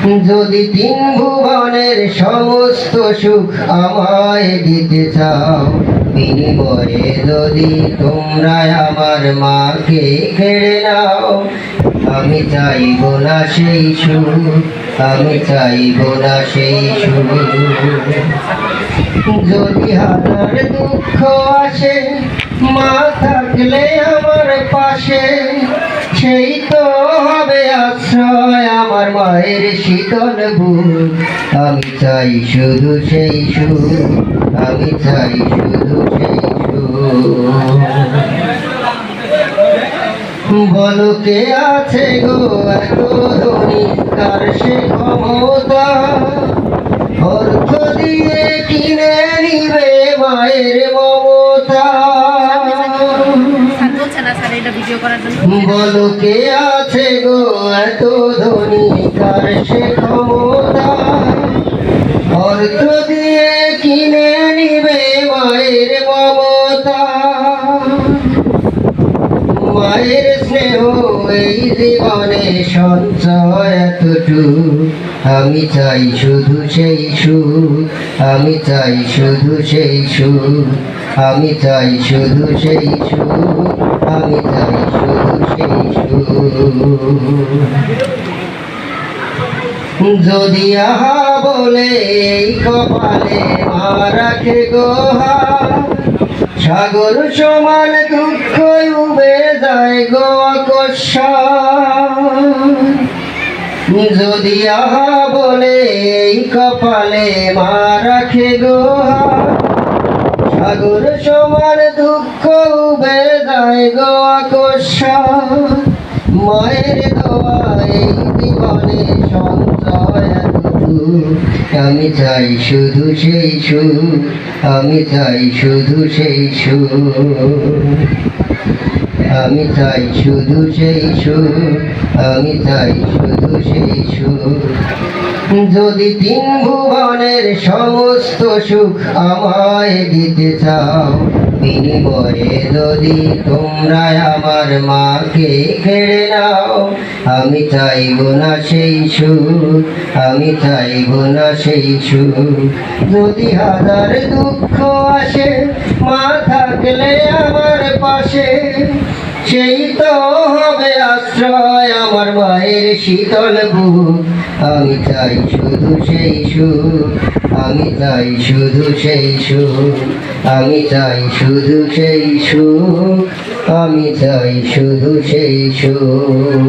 যদি তিন ভুবনের সমস্ত সুখ আমায় দিতে চাও, বিনিময়ে যদি তোমরা আমার মাকে কেড়ে নাও, আমি চাইব না সেই সুখ, আমি চাইব না সেই সুখ। যদি হাজার দুঃখ আসে, মা থাকলে আমার পাশে, সেই তো হবে আশ্রয়। আমার মায়ের শীতল বুক আমি চাই শুধু সেই সুর, আমি চাই শুধু সেই সুর। বলো কে আছে গো এত ধনী? তার সে ক্ষমতা? অর্থ দিয়ে ভিডিও করার জন্য। বলো কে আছে গো, এত ধনী কার সে ক্ষমতা? অর্থ দিয়ে কিনে নিবে মায়ের মমতা। মায়ের স্নেহ এই জীবনে সঞ্চয় এতটু আমি চাই শুধু সেই সুখ, আমি চাই শুধু সেই সুখ, আমি চাই শুধু সেই সুখ। যদি আহা বলে এই কপালে মা রাখে গোহা, সাগর সমান দুঃখ উবে যায় গো। যদি আহা বলে এই কপালে মা রাখে গোহা, সাগর সমান দুঃখ উবে যায় গো আকস্মাত। মায়ের দোয়া এই জীবনে। আমি চাই শুধু সেই সুখ, আমি চাই শুধু সেই সুখ আমি চাই শুধু সেই সুখ, আমি চাই শুধু সেই সুখ যদি তিন ভুবনের সমস্ত সুখ আমায় দিতে চাও বিনিময়ে যদি তোমরা আমার মাকে কেড়ে নাও, আমি চাইব না সেই সুখ, আমি চাইব না সেই সুখ। যদি হাজার দুঃখ আসে, মা থাকলে আমার পাশে সেই তো হবে আশ্রয় আমার মায়ের শীতল বুক। আমি চাই শুধু সেই সুখ, আমি চাই শুধু সেই সুখ, আমি চাই শুধু সেই সুখ, আমি চাই শুধু সেই সুখ।